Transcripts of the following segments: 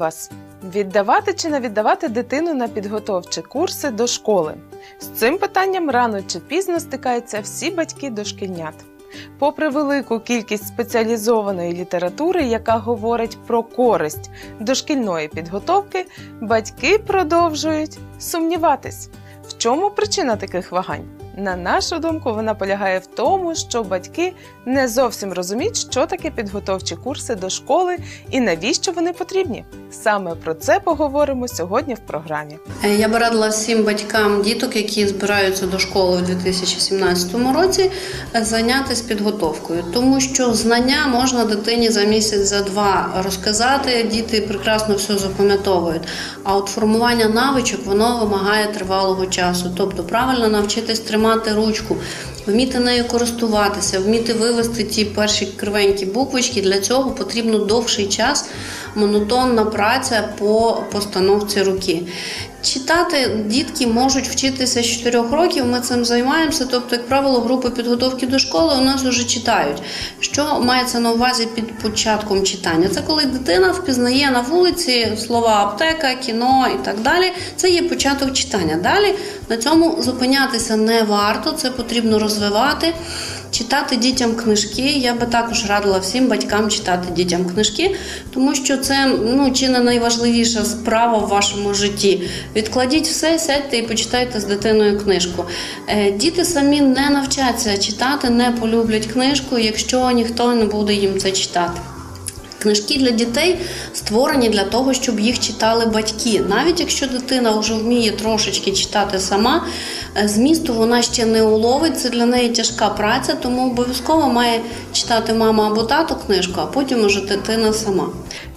вас. Віддавати чи не віддавати дитину на підготовчі курси до школи? З цим питанням рано чи пізно стикаються всі батьки дошкільнят. Попри велику кількість спеціалізованої літератури, яка говорить про користь дошкільної підготовки, батьки продовжують сумніватись. В чому причина таких вагань? На нашу думку, вона полягає в тому, що батьки не зовсім розуміють, що таке підготовчі курси до школи і навіщо вони потрібні. Саме про це поговоримо сьогодні в програмі. Е, Я би радила всім батькам діток, які збираються до школи у 2017 році, е, зайнятися підготовкою, тому що знання можна дитині за місяць, за два розказати. Діти прекрасно все запам'ятовують. А от формування навичок воно вимагає тривалого часу. Тобто правильно навчитись тримати ручку, вміти нею користуватися, вміти вивести ті перші кривенькі буквочки. Для цього потрібно довший час, монотонна праця по постановці руки. Читати дітки можуть вчитися з 4 років. Ми цим займаємося. Тобто, як правило, групи підготовки до школи у нас вже читають. Що мається на увазі під початком читання? Це коли дитина впізнає на вулиці слова аптека, кіно і так далі. Це є початок читання. Далі на цьому зупинятися не варто, це потрібно розвивати. Читати дітям книжки. Я би також радила всім батькам читати дітям книжки, тому що це ну чи не найважливіша справа в вашому житті. Відкладіть все, сядьте і почитайте з дитиною книжку. Е, Діти самі не навчаться читати, не полюблять книжку, якщо ніхто не буде їм це читати. Книжки для дітей створені для того, щоб їх читали батьки. Навіть якщо дитина вже вміє трошечки читати сама, е, змісту вона ще не уловить. Це для неї тяжка праця, тому обов'язково має читати мама або тато книжку, а потім уже дитина сама.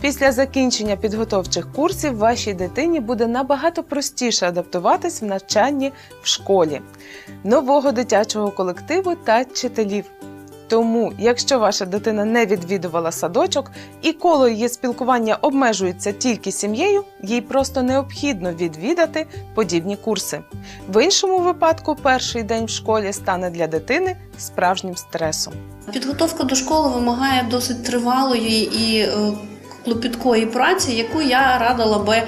Після закінчення підготовчих курсів вашій дитині буде набагато простіше адаптуватись в навчанні в школі, нового дитячого колективу та вчителів. Тому, якщо ваша дитина не відвідувала садочок і коло її спілкування обмежується тільки сім'єю, їй просто необхідно відвідати подібні курси. В іншому випадку перший день в школі стане для дитини справжнім стресом. Підготовка до школи вимагає досить тривалої і е, клопіткої праці, яку я радила би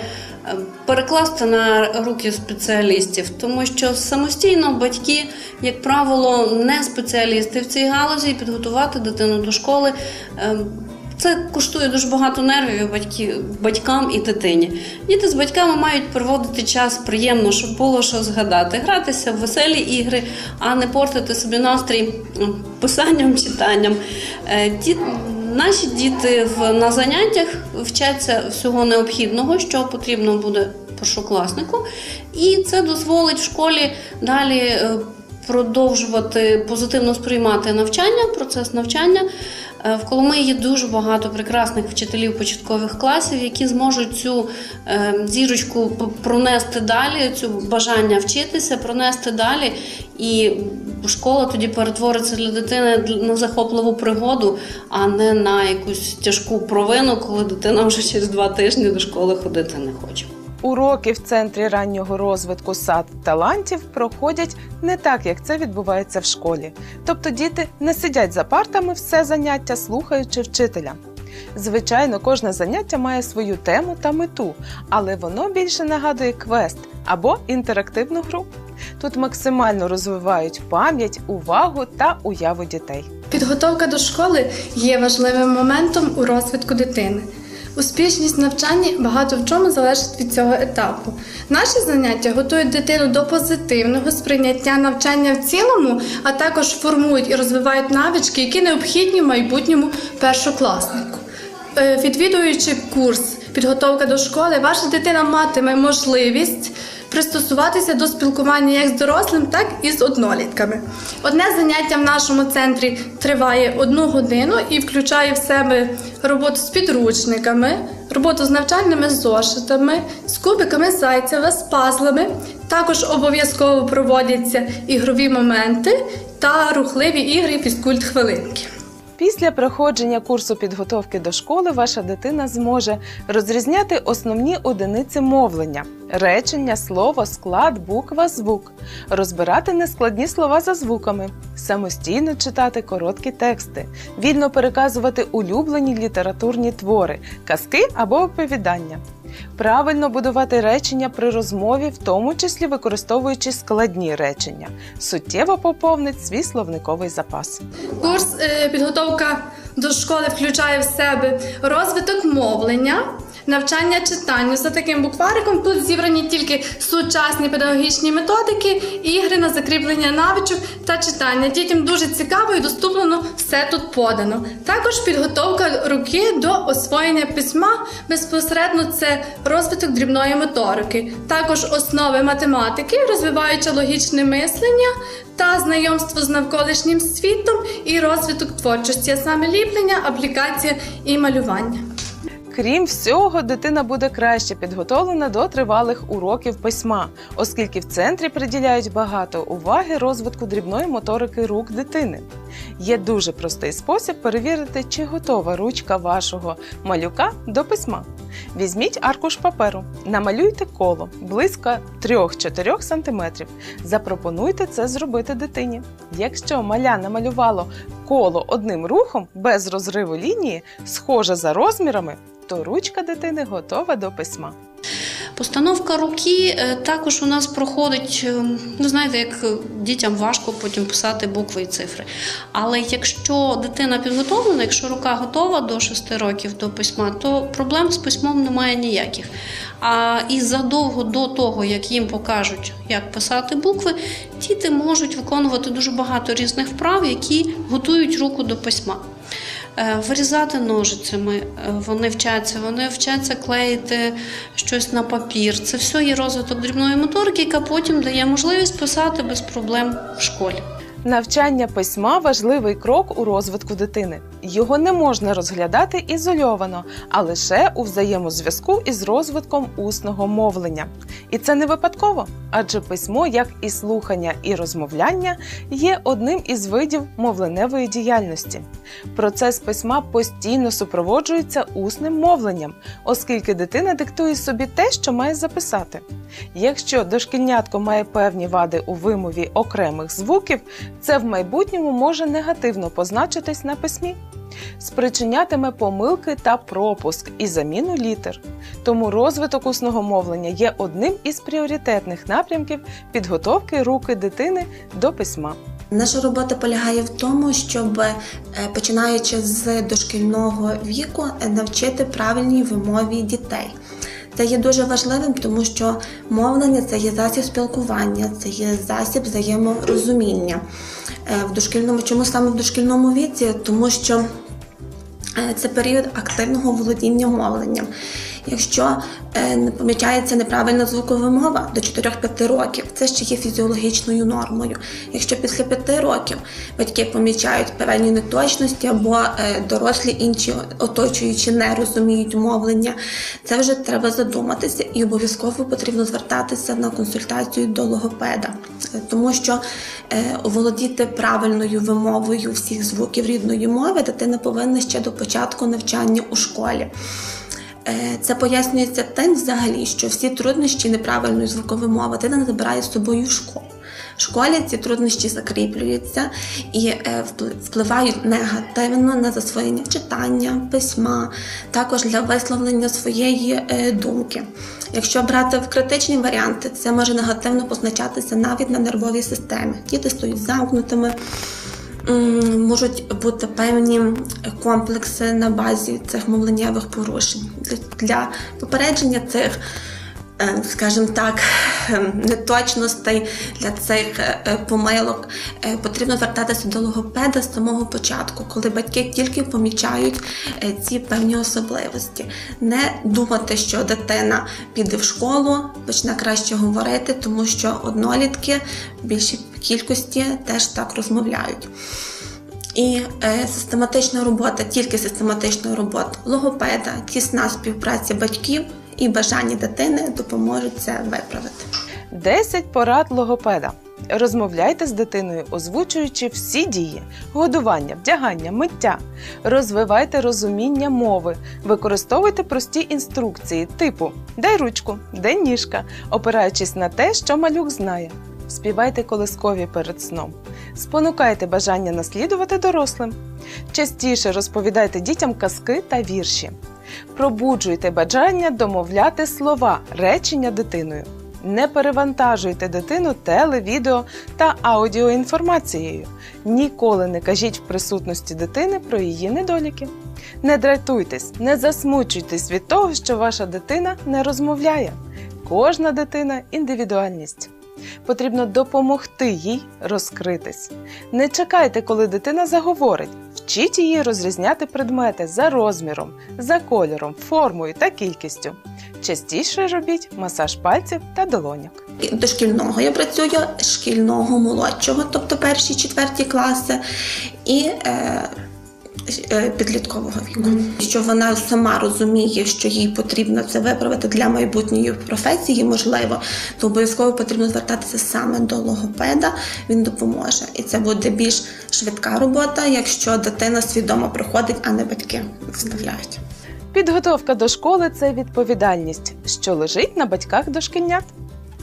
перекласти на руки спеціалістів, тому що самостійно батьки, як правило, не спеціалісти в цій галузі, і підготувати дитину до школи. е, Це коштує дуже багато нервів батьки, батькам і дитині. Діти з батьками мають проводити час приємно, щоб було що згадати, гратися в веселі ігри, а не портити собі настрій писанням, читанням. Наші діти в, на заняттях вчаться всього необхідного, що потрібно буде першокласнику, і це дозволить в школі далі. е, Продовжувати позитивно сприймати навчання, процес навчання. Е, В Коломиї є дуже багато прекрасних вчителів початкових класів, які зможуть цю е, зірочку пронести далі, цю бажання вчитися, пронести далі. І школа тоді перетвориться для дитини на захопливу пригоду, а не на якусь тяжку провину, коли дитина вже через два тижні до школи ходити не хоче. Уроки в центрі раннього розвитку сад талантів проходять не так, як це відбувається в школі. Тобто діти не сидять за партами все заняття, слухаючи вчителя. Звичайно, кожне заняття має свою тему та мету, але воно більше нагадує квест або інтерактивну гру. Тут максимально розвивають пам'ять, увагу та уяву дітей. Підготовка до школи є важливим моментом у розвитку дитини. Успішність в навчанні багато в чому залежить від цього етапу. Наші заняття готують дитину до позитивного сприйняття навчання в цілому, а також формують і розвивають навички, які необхідні майбутньому першокласнику. Е, Відвідуючи курс підготовка до школи, ваша дитина матиме можливість пристосуватися до спілкування як з дорослим, так і з однолітками. Одне заняття в нашому центрі триває одну годину і включає в себе роботу з підручниками, роботу з навчальними зошитами, з кубиками зайцева, з пазлами. Також обов'язково проводяться ігрові моменти та рухливі ігри фізкульт хвилинки. Після проходження курсу підготовки до школи ваша дитина зможе розрізняти основні одиниці мовлення: речення, слово, склад, буква, звук, розбирати нескладні слова за звуками, самостійно читати короткі тексти, вільно переказувати улюблені літературні твори, казки або оповідання. Правильно будувати речення при розмові, в тому числі використовуючи складні речення, суттєво поповнить свій словниковий запас. Курс е, підготовка до школи включає в себе розвиток мовлення, навчання читанню за таким буквариком. Тут зібрані тільки сучасні педагогічні методики, ігри на закріплення навичок та читання. Дітям дуже цікаво і доступно все тут подано. Також підготовка руки до освоєння письма безпосередньо це розвиток дрібної моторики, також основи математики, розвиваючи логічне мислення та знайомство з навколишнім світом і розвиток творчості, а саме ліплення, аплікація і малювання. Крім всього, дитина буде краще підготовлена до тривалих уроків письма, оскільки в центрі приділяють багато уваги розвитку дрібної моторики рук дитини. Є дуже простий спосіб перевірити, чи готова ручка вашого малюка до письма. Візьміть аркуш паперу, намалюйте коло близько 3-4 см. Запропонуйте це зробити дитині. Якщо маля намалювало коло одним рухом без розриву лінії, схоже за розмірами, то ручка дитини готова до письма. Постановка руки е, також у нас проходить, е, ну знаєте, як дітям важко потім писати букви і цифри. Але якщо дитина підготовлена, якщо рука готова до 6 років до письма, то проблем з письмом немає ніяких. А і задовго до того, як їм покажуть, як писати букви, діти можуть виконувати дуже багато різних вправ, які готують руку до письма. Е, Вирізати ножицями е, вони вчаться, вони вчаться клеїти щось на папір. Це все є розвиток дрібної моторики, яка потім дає можливість писати без проблем в школі. Навчання письма важливий крок у розвитку дитини. Його не можна розглядати ізольовано, а лише у взаємозв'язку із розвитком усного мовлення. І це не випадково, адже письмо, як і слухання, і розмовляння, є одним із видів мовленевої діяльності. Процес письма постійно супроводжується усним мовленням, оскільки дитина диктує собі те, що має записати. Якщо дошкільнятко має певні вади у вимові окремих звуків, це в майбутньому може негативно позначитись на письмі, спричинятиме помилки та пропуск і заміну літер. Тому розвиток усного мовлення є одним із пріоритетних напрямків підготовки руки дитини до письма. Наша робота полягає в тому, щоб е, починаючи з дошкільного віку е, навчити правильній вимові дітей. Це є дуже важливим, тому що мовлення це є засіб спілкування, це є засіб взаєморозуміння. Е, В дошкільному чому саме в дошкільному віці? Тому що е, це період активного володіння мовленням. Якщо е, не помічається неправильна звукова мова до 4-5 років, це ще є фізіологічною нормою. Якщо після 5 років батьки помічають певні неточності або е, дорослі інші оточуючі не розуміють мовлення, це вже треба задуматися і обов'язково потрібно звертатися на консультацію до логопеда, Е, тому що е, володіти правильною вимовою всіх звуків рідної мови дитина повинна ще до початку навчання у школі. Е, Це пояснюється тим взагалі, що всі труднощі неправильної звукової мови дитина забирає з собою в школу. В школі ці труднощі закріплюються і е, впливають негативно на засвоєння читання, письма, також для висловлення своєї е, думки. Якщо брати в критичні варіанти, це може негативно позначатися навіть на нервовій системі. Діти стають замкнутими, можуть бути певні комплекси на базі цих мовленнєвих порушень. Для- попередження цих, скажімо так, е, неточностей, для цих е, е, помилок е, потрібно звертатися до логопеда з самого початку, коли батьки тільки помічають е, ці певні особливості. Не думати, що дитина піде в школу, почне краще говорити, тому що однолітки в більшій кількості теж так розмовляють. І е, систематична робота, тільки систематична робота логопеда, тісна співпраця батьків і бажання дитини допоможуть це виправити. 10 порад логопеда. Розмовляйте з дитиною, озвучуючи всі дії: годування, вдягання, миття. Розвивайте розуміння мови, використовуйте прості інструкції, типу дай ручку, дай ніжка, опираючись на те, що малюк знає. Співайте колискові перед сном. Спонукайте бажання наслідувати дорослим. Частіше розповідайте дітям казки та вірші. Пробуджуйте бажання домовляти слова, речення дитиною. Не перевантажуйте дитину теле, відео та аудіоінформацією. Ніколи не кажіть в присутності дитини про її недоліки. Не дратуйтесь, не засмучуйтесь від того, що ваша дитина не розмовляє. Кожна дитина індивідуальність. Потрібно допомогти їй розкритись. Не чекайте, коли дитина заговорить. Вчіть її розрізняти предмети за розміром, за кольором, формою та кількістю. Частіше робіть масаж пальців та долоняк. До шкільного я працюю шкільного молодшого, тобто перші, четверті класи, і е, підліткового віку. Що вона сама розуміє, що їй потрібно це виправити для майбутньої професії, можливо, то обов'язково потрібно звертатися саме до логопеда, він допоможе. І це буде більш швидка робота, якщо дитина свідомо приходить, а не батьки вставляють. Підготовка до школи це відповідальність, що лежить на батьках дошкільнят.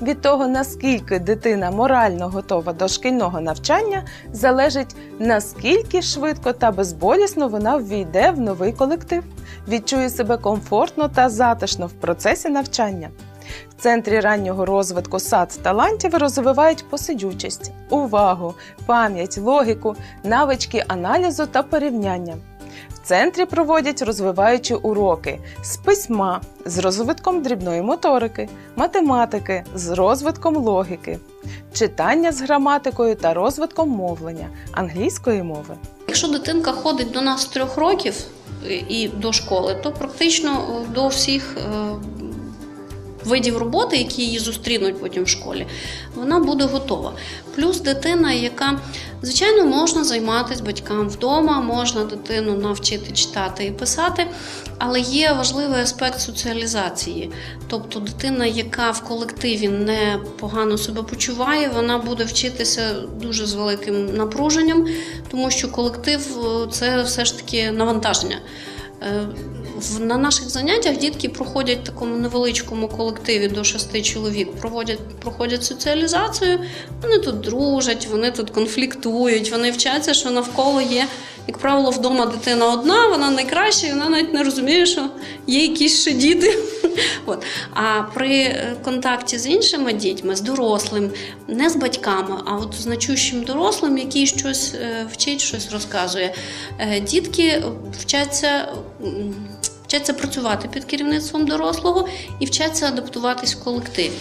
Від того, наскільки дитина морально готова до шкільного навчання, залежить наскільки швидко та безболісно вона ввійде в новий колектив, відчує себе комфортно та затишно в процесі навчання. В центрі раннього розвитку сад талантів розвивають посидючість, увагу, пам'ять, логіку, навички аналізу та порівняння. В центрі проводять розвиваючі уроки з письма, з розвитком дрібної моторики, математики, з розвитком логіки, читання з граматикою та розвитком мовлення, англійської мови. Якщо дитинка ходить до нас трьох років і- до школи, то практично до всіх е, видів роботи, які її зустрінуть потім в школі, вона буде готова. Плюс дитина, яка, звичайно, можна займатися батькам вдома, можна дитину навчити читати і писати, але є важливий аспект соціалізації. Тобто дитина, яка в колективі не погано себе почуває, вона буде вчитися дуже з великим напруженням, тому що колектив е, це все ж таки навантаження. Е, На наших заняттях дітки проходять в такому невеличкому колективі до шести чоловік, проводять, проходять соціалізацію, вони тут дружать, вони тут конфліктують, вони вчаться, що навколо є, як правило, вдома дитина одна, вона найкраща, і вона навіть не розуміє, що є якісь ще діти. От. А при е, контакті з іншими дітьми, з дорослим, не з батьками, а от з значущим дорослим, який щось е, вчить, щось розказує, е, дітки вчаться. Вчаться працювати під керівництвом дорослого і вчаться адаптуватись в колективі.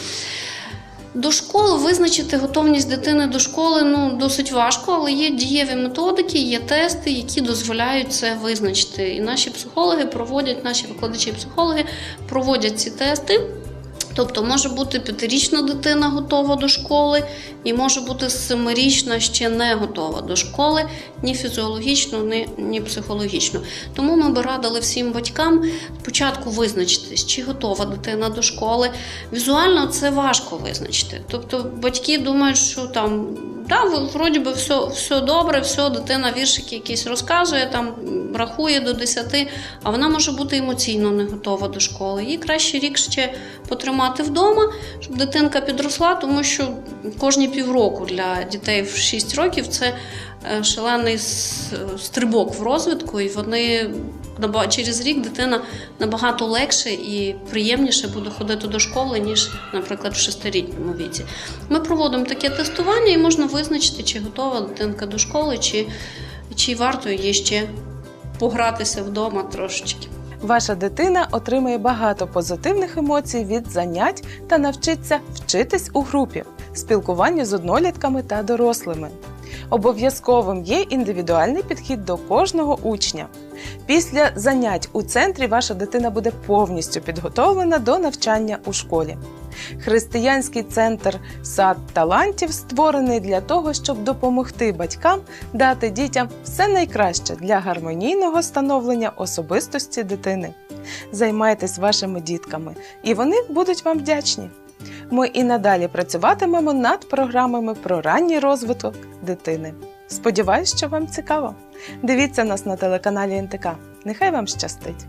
До школи визначити готовність дитини до школи ну досить важко, але є дієві методики, є тести, які дозволяють це визначити. І наші психологи проводять, наші викладачі психологи проводять ці тести. Тобто може бути п'ятирічна дитина готова до школи, і може бути семирічна ще не готова до школи ні фізіологічно, ні, ні психологічно. Тому ми би радили всім батькам спочатку визначитись, чи готова дитина до школи. Візуально це важко визначити. Тобто батьки думають, що там в- вроді би все, все добре, все, дитина віршики якісь розказує, там рахує до 10, а вона може бути емоційно не готова до школи. Їй краще рік ще потримати вдома, щоб дитинка підросла, тому що кожні півроку для дітей в 6 років це е, шалений стрибок в розвитку, і вони наба- через рік дитина набагато легше і приємніше буде ходити до школи, ніж, наприклад, в шестирітньому віці. Ми проводимо таке тестування і можна визначити, чи готова дитинка до школи, чи, чи варто їй ще погратися вдома трошечки. Ваша дитина отримує багато позитивних емоцій від занять та навчиться вчитись у групі, спілкуванню з однолітками та дорослими. Обов'язковим є індивідуальний підхід до кожного учня. Після занять у центрі ваша дитина буде повністю підготовлена до навчання у школі. Християнський центр сад талантів створений для того, щоб допомогти батькам дати дітям все найкраще для гармонійного становлення особистості дитини. Займайтесь вашими дітками, і вони будуть вам вдячні. Ми і надалі працюватимемо над програмами про ранній розвиток дитини. Сподіваюсь, що вам цікаво. Дивіться нас на телеканалі НТК. Нехай вам щастить!